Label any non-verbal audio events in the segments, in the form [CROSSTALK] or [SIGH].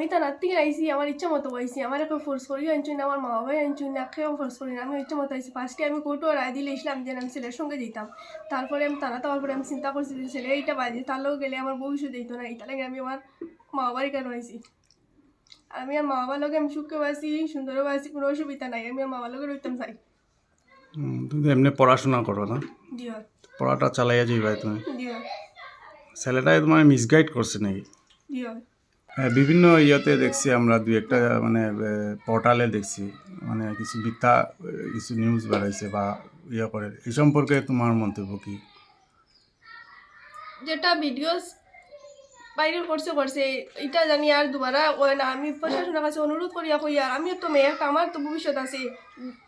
আমি তার রাত থেকে আইসি আমার ইচ্ছা মতো আইসি আমার এখন ফোর্স করি আনছুন না আমার মা বাবাই আনছুন না কেউ ফোর্স করি না আমি ইচ্ছা মতো আইসি ফার্স্টে আমি কোর্টও রায় দিলে ইসলাম যে আমি ছেলের সঙ্গে যেতাম তারপরে আমি তারা তারপর পরে আমি চিন্তা করছি যে ছেলে এইটা বাজে। তার লোক গেলে আমার ভবিষ্যৎ দিত না এটা লাগে আমি আমার মা বাবারই কেন আইসি আমি আর মা বাবার লগে আমি সুখে বাসি সুন্দরও বাসি কোনো অসুবিধা নাই। আমি আর মা বাবার লগে রইতাম চাই তুমি এমনি পড়াশোনা করো না? পড়াটা চালাইয়া যাইবা তুমি। ছেলেটাই তোমার মিসগাইড করছে নাকি? দিও বিভিন্ন ইয়েতে দেখছি আমরা দুই একটা মানে পোর্টালে দেখছি। মানে কিছু মিথ্যা, কিছু নিউজ বাড়াইছে বা ইয়ে করে। এই সম্পর্কে তোমার মন্তব্য কি? যেটা ভিডিওস বাইরে করছে করছে, এটা জানি আর দুবারা ওই না। আমি প্রশাসনের কাছে অনুরোধ করিয়া কই আর আমিও তো মেয়ে আমার তো ভবিষ্যৎ আছে।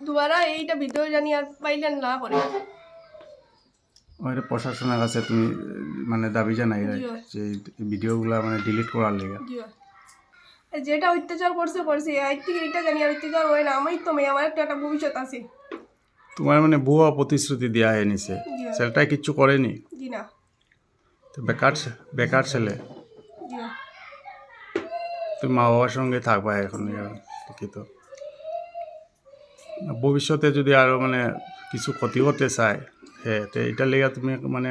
দুবারা এইটা ভিডিও জানি আর পাইলে না করে। ওই প্রশাসনের কাছে তুমি মানে দাবি জানাই যে ভিডিওগুলো মানে ডিলিট করার লেগে। যেটা অত্যাচার করছে করছে। আজ থেকে এটা জানি আর অত্যাচার হয় না। আমি তো মেয়ে আমার একটা একটা ভবিষ্যৎ আছে। তোমার মানে বুয়া প্রতিশ্রুতি দেওয়া হয়ে নিছে। জি। ছেলেটাই কিচ্ছু করেনি। জি না। তো বেকার বেকার ছেলে। তুমি মা বাবার সঙ্গে থাকবা এখন ঠিকই তো ভবিষ্যতে যদি আরও মানে কিছু ক্ষতি হতে চায় হ্যাঁ তো এটার লেগে তুমি মানে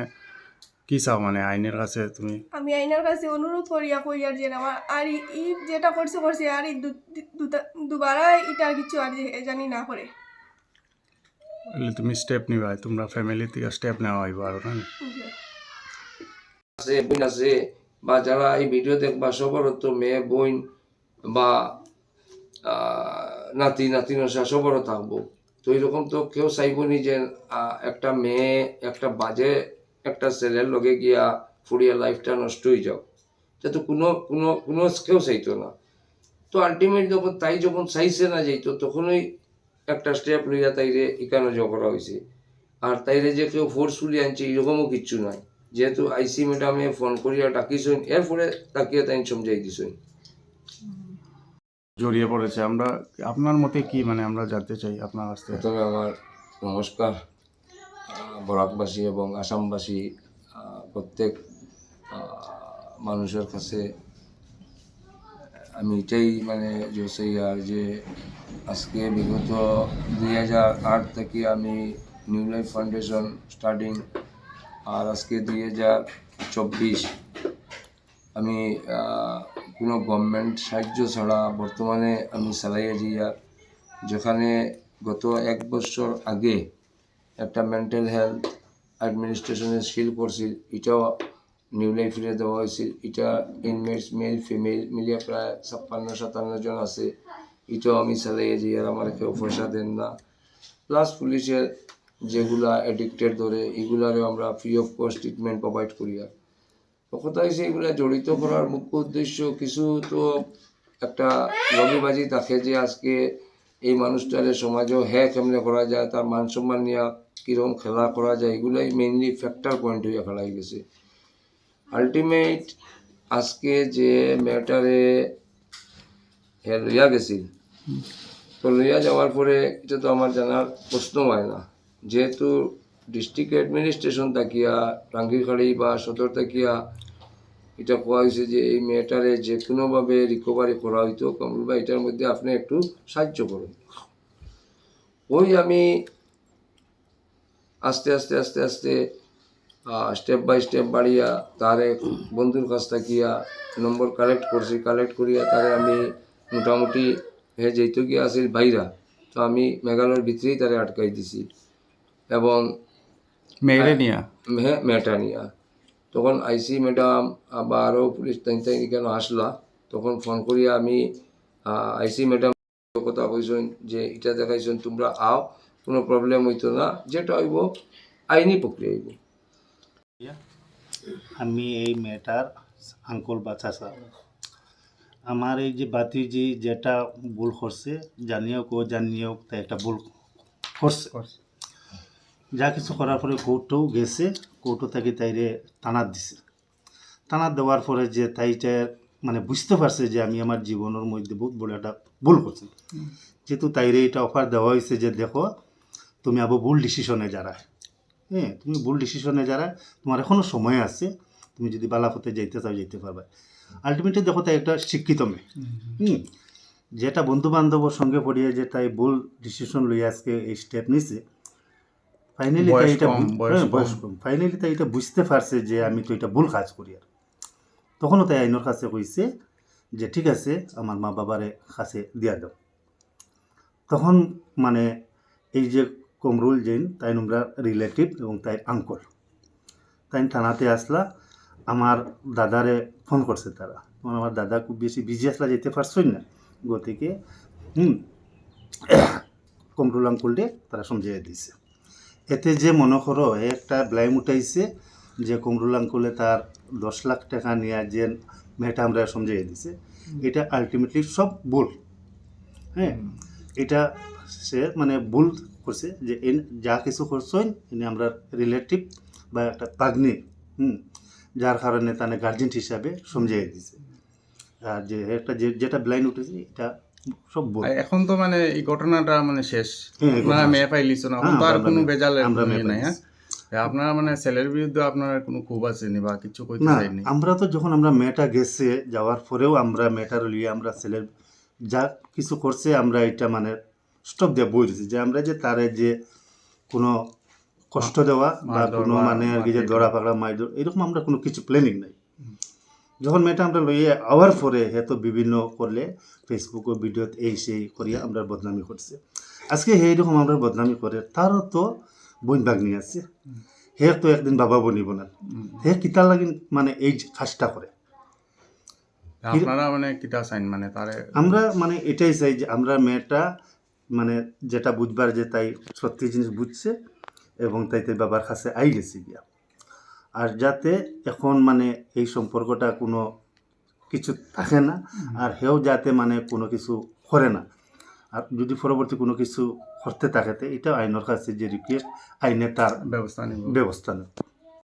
কি চাও? মানে আইনের কাছে তুমি? আমি আইনার কাছে অনুরোধ করিয়া কই আর যে আমার। আর ই- ই যেটা করছে করছে আর দুটা- দুবারা এটা কিছু আর জানি না করে। তুমি স্টেপ নিবা তোমরা ফ্যামিলি থেকে স্টেপ নেওয়া হইব আর না। আছে বোন আছে বা যারা এই ভিডিও দেখবা সবার তো মেয়ে বোন বা নাতি নাতি নশা সবারও থাকব। তো এরকম তো কেউ চাইবনি যে একটা মেয়ে, একটা বাজে একটা ছেলের লগে গিয়া ফুরিয়া লাইফটা নষ্ট হয়ে যাও এটা তো কোনো কোনো কোনো কেউ চাইতো না। তো আলটিমেট যখন তাই যখন চাইছে না যাইতো, তখনই একটা স্টেপ লইয়া তাইরে ইকানো জো করা হয়েছে আর তাইরে যে কেউ ফোর্সফুলি আনছে, এরকমও কিচ্ছু নাই। যেহেতু আইসি ম্যাডামে ফোন করিয়া ডাকিছেন, এরপরে তাকিয়ে তাই সমঝাই দিছেন। জড়িয়ে পড়েছে। আমরা, আপনার মতে কি মানে আমরা জানতে চাই আপনার কাছ থেকে? প্রথমে আমার নমস্কার। বরাকবাসী এবং আসামবাসী প্রত্যেক মানুষের কাছে আমি এটাই মানে জোসে আর যে আজকে বিগত দুই হাজার আট থেকে আমি নিউ লাইফ ফাউন্ডেশন স্টার্টিং আর আজকে দুই হাজার চব্বিশ আমি কোনো গভর্নমেন্ট সাহায্য ছাড়া বর্তমানে আমি চালাইয়া যাই আর যেখানে গত এক বছর আগে একটা মেন্টাল হেলথ অ্যাডমিনিস্ট্রেশনে সিল করছিল এটাও নিউ লাইফে দেওয়া হয়েছিল এটা ইনমেটস মেল ফিমেল মিলিয়ে প্রায় ছাপ্পান্ন, সাতান্ন জন আছে। এটাও আমি চালাইয়ে যাই আর আমার কেউ পয়সা দেন না। প্লাস পুলিশের যেগুলা এডিক্টেড ধরে, এগুলারও আমরা free of cost treatment provide করি আর। তো কথা হয়েছে এগুলা জড়িত করার মুখ্য উদ্দেশ্য কিছু তো একটা লবিবাজি থাকে যে আজকে এই মানুষটারে সমাজেও হ্যাঁ কেমনে করা যায়, তার মান সম্মান নিয়ে কীরকম খেলা করা যায়, এগুলাই মেইনলি ফ্যাক্টর পয়েন্ট হয়ে হয়ে গেছে। আলটিমেট আজকে যে মেয়েটারে হে লইয়া গেছিল তো লইয়া যাওয়ার পরে এটা তো আমার জানার প্রশ্ন হয় না। যেহেতু ডিস্ট্রিক্ট অ্যাডমিনিস্ট্রেশন তাকিয়া টাঙ্গিখাড়ি বা সদর তাকিয়া এটা কোয়া হয়েছে যে এই মেয়েটারে যে কোনোভাবে রিকভারি করা হইতো কমল বা এটার মধ্যে আপনি একটু সাহায্য করুন ওই আমি আস্তে আস্তে আস্তে আস্তে স্টেপ বাই স্টেপ বাড়িয়া তার বন্ধুর কাছ থাকিয়া নম্বর কালেক্ট করছি কালেক্ট করিয়া তারে আমি মোটামুটি হে যেহেতু গিয়া আছিল বাইরা তো আমি মেঘালয়ের ভিতরেই তারে আটকাই দিছি এবং মেয়েরে নিয়া হ্যাঁ মেয়েটা নিয়া তখন আইসি ম্যাডাম বা আরও পুলিশ তাই তাই কেন আসলা তখন ফোন করিয়া আমি আইসি ম্যাডাম কথা কইছেন যে এটা দেখাইছেন তোমরা আও কোনো প্রবলেম হইতো না যেটা হইব আইনি প্রক্রিয়া হইব। আমি এই মেয়েটার আঙ্কল বা চাচা। আমার এই যে বাতিজি যেটা ভুল করছে জানিয়ে হোক ও জানিয়ে হোক একটা ভুল করছে। যা কিছু করার পরে কোর্টেও গেছে, কোর্টও থেকে তাইরে টানার দিছে। টানার দেওয়ার পরে যে তাইটা মানে বুঝতে পারছে যে আমি আমার জীবনের মধ্যে বহুত বড় একটা ভুল করছি। যেহেতু তাইরে এটা অফার দেওয়া হয়েছে যে দেখো, তুমি আবার ভুল ডিসিশনে যারা। হ্যাঁ তুমি ভুল ডিসিশনে যারা, তোমার এখনও সময় আছে, তুমি যদি বালাপথে যাইতে চাও যেতে পারবে। আলটিমেটলি দেখো তাই একটা শিক্ষিত মেয়ে। হুম, যেটা বন্ধু বান্ধবর সঙ্গে পড়িয়ে যে তাই ভুল ডিসিশন লইয়া আজকে এই স্টেপ নিছে ফাইনালি তাই এটা বয়স হ্যাঁ। ফাইনালি তাই এটা বুঝতে পারছে যে আমি তো এটা ভুল কাজ করি আর। তখনও তাই আইনের কাছে কইছে যে ঠিক আছে আমার মা বাবারে কাছে দিয়া দাও। তখন মানে এই যে কমরুল জৈন তাই আমরা রিলেটিভ এবং তাই আঙ্কল তাই থানাতে আসলা। আমার দাদারে ফোন করছে তারা। তখন আমার দাদা খুব বেশি বিজি আসলা যেতে পারছই না গতিকে হুম [COUGHS] কমরুল আঙ্কুলটে তারা সমঝাইয়া দিছে। এতে যে মনে করো একটা ব্লাইম উঠাইছে যে কমরুল আঙ্কুলে তার দশ লাখ টাকা নিয়ে যে মেয়েটা আমরা সমঝাইয়া দিছে এটা আলটিমেটলি সব ভুল। হ্যাঁ? এটা সে মানে ভুল করছে যে এন যা কিছু করছেন এনে আমরা রিলেটিভ বা একটা পাগনি হুম? যার কারণে তানে গার্জেন হিসাবে সমঝাইয়া দিছে। আর যে একটা যে যেটা ব্লাইন্ড উঠেছে এটা সব এখন তো মানে এই ঘটনাটা মানে শেষ। আপনারা মেয়ে পাইলিছ না এখন তো আর কোনো বেজালের মেয়ে ইয়ে নাই হ্যাঁ? আপনারা মানে ছেলের বিরুদ্ধে আপনার কোনো ক্ষোভ আছে নি বা কিছু কইতে চাইনি? আমরা তো যখন আমরা মেয়েটা গেছে যাওয়ার পরেও আমরা মেয়েটার লিয়ে আমরা ছেলের যা কিছু করছে আমরা এটা মানে স্টপ দিয়ে বই যে আমরা যে তারে যে কোনো কষ্ট দেওয়া বা কোনো মানে আর কি যে। দড়া পাকড়া মাইর এরকম আমরা কোনো কিছু প্ল্যানিং নাই। যখন মেয়েটা আমরা লইয়ে আওয়ার পরে হেতো বিভিন্ন করলে ফেসবুক ও ভিডিওতে এই সেই করিয়া আমরা বদনামি করছে। আজকে এইরকম আমরা বদনামি করে তারও তো বোন বাগনি আছে। হে তো একদিন বাবা বনিব না। হে কিতা লাগি মানে এই কাজটা করে। আপনারা মানে কিতা চাইন মানে তারে? আমরা মানে এটাই চাই যে আমরা মেয়েটা মানে যেটা বুঝবার যে তাই সত্যি জিনিস বুঝছে এবং তাই তাই বাবার কাছে আই গেছে গিয়া। আর যাতে এখন মানে এই সম্পর্কটা কোনো কিছু থাকে না আর হেও যাতে মানে কোনো কিছু করে না। আর যদি পরবর্তী কোনো কিছু করতে থাকে তো এটা আইনের কাছে যে রিকোয়েস্ট আইনে তার ব্যবস্থা নেব। ব্যবস্থা নেয়